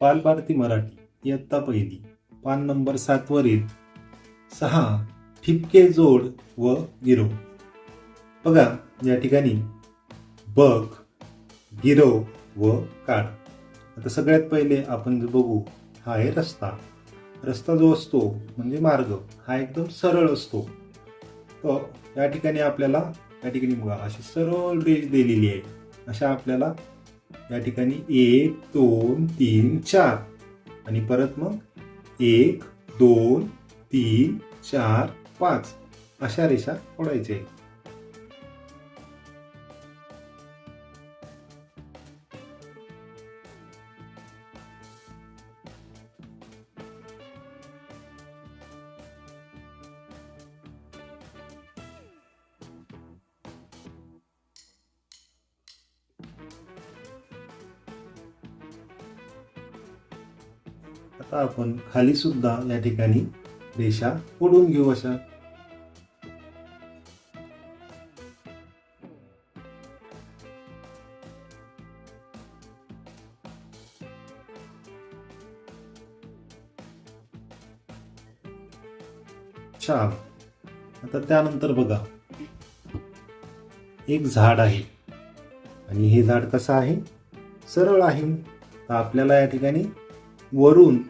बालभारती मराठी इयत्ता पहिली पान नंबर सातवरील सहा ठिपके जोड व गिरो बघा या ठिकाणी बघ गिरो व काढ आता सगळ्यात पहिले आपण जे बघू हा आहे रस्ता. रस्ता जो असतो म्हणजे मार्ग हा एकदम सरळ असतो. तर या ठिकाणी आपल्याला या ठिकाणी बघा अशी सरळ रेष दिलेली आहे. अशा आपल्याला या ठिकाणी एक दोन तीन चार. आणि परत मग एक दोन तीन चार पाच. अशा रेषा ओढायच्या आहेत. आता आपण खाली सुद्धा या ठिकाणी रेषा ओढून घेऊ अशा. छान. आता त्यानंतर बघा. एक झाड आहे. आणि हे झाड कसं आहे? सरळ आहे. तर आपल्याला या ठिकाणी वरून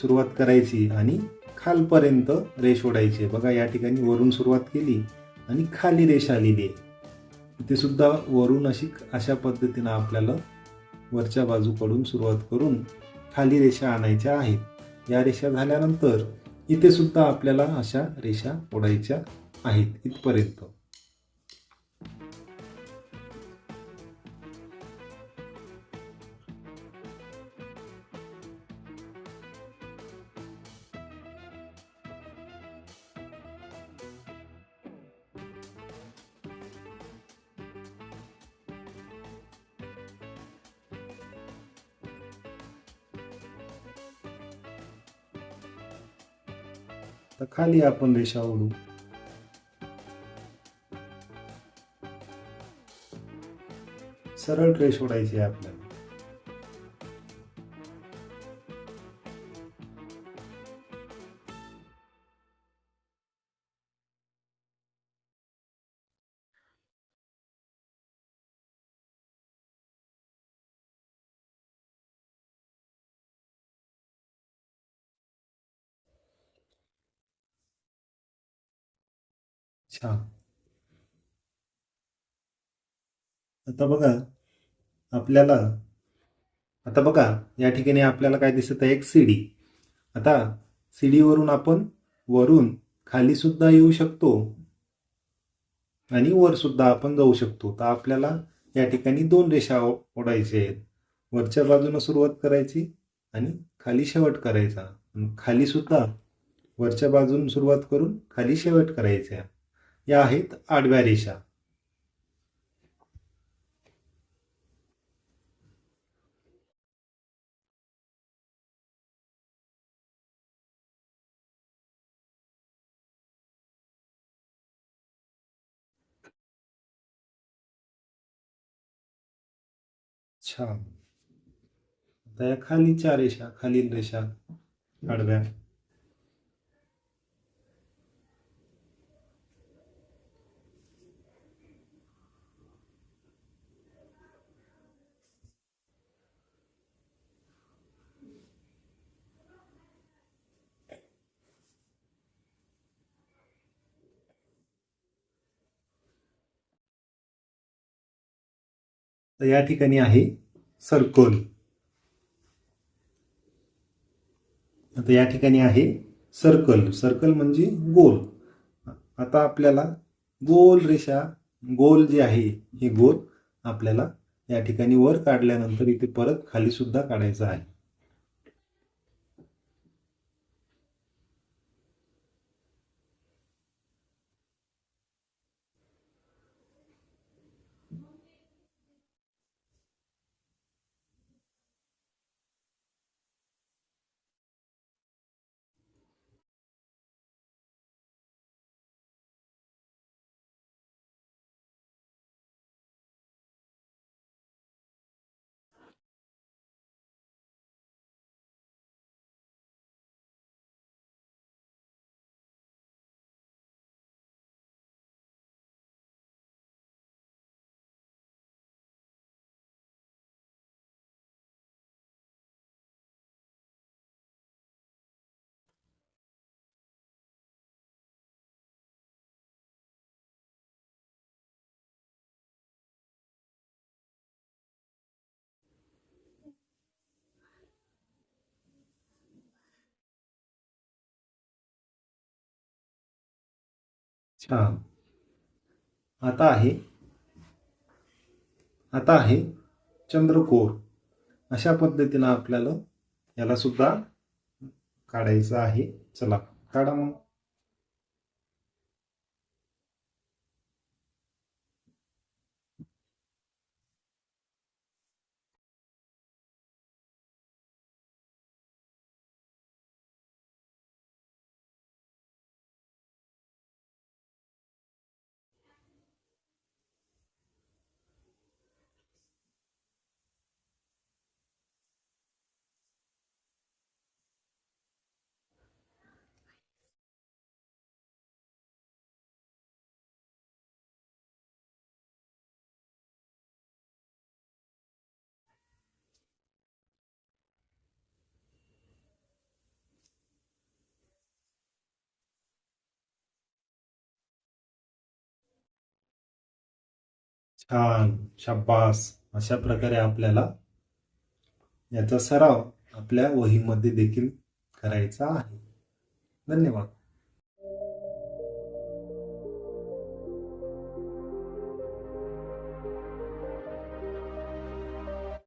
सुरुवात करायची आणि खालपर्यंत रेष ओढायची. आहे. बघा या ठिकाणी वरून सुरुवात केली आणि खाली रेष आलेली आहे. ते सुद्धा वरून अशी अशा पद्धतीनं आपल्याला वरच्या बाजूकडून सुरुवात करून खाली रेषा आणायच्या आहेत. या रेषा झाल्यानंतर इथे सुद्धा आपल्याला अशा रेषा ओढायच्या आहेत इथपर्यंत. तर खाली आपण रेषा ओढू. सरळ रेष ओढायची आहे आपल्याला. छान. आता बघा आपल्याला आता बघा या ठिकाणी आपल्याला काय दिसत आहे? एक सीडी. आता सीडीवरून आपण वरून खाली सुद्धा येऊ शकतो आणि वर सुद्धा आपण जाऊ शकतो. तर आपल्याला या ठिकाणी दोन रेषा ओढायच्या आहेत. वरच्या बाजूने सुरुवात करायची आणि खाली शेवट करायचा. खाली सुद्धा वरच्या बाजून सुरुवात करून खाली शेवट करायचा. या आहेत आडव्या रेषा. छान. आता या खालीच्या रेषा खालील रेषा आडव्या. तर या ठिकाणी आहे सर्कल. आता या ठिकाणी आहे सर्कल. सर्कल म्हणजे गोल. आता आपल्याला गोल रेषा गोल जे आहे हे गोल आपल्याला या ठिकाणी वर काढल्यानंतर इथे परत खाली सुद्धा काढायचं आहे. छान आता आहे आता आहे चंद्रकोर. अशा पद्धतीनं आपल्याला याला सुद्धा काढायचं आहे. चला काढा मग. छान शाबास अशा प्रकारे आपल्याला याचा सराव आपल्या वहीमध्ये देखील करायचा आहे. धन्यवाद.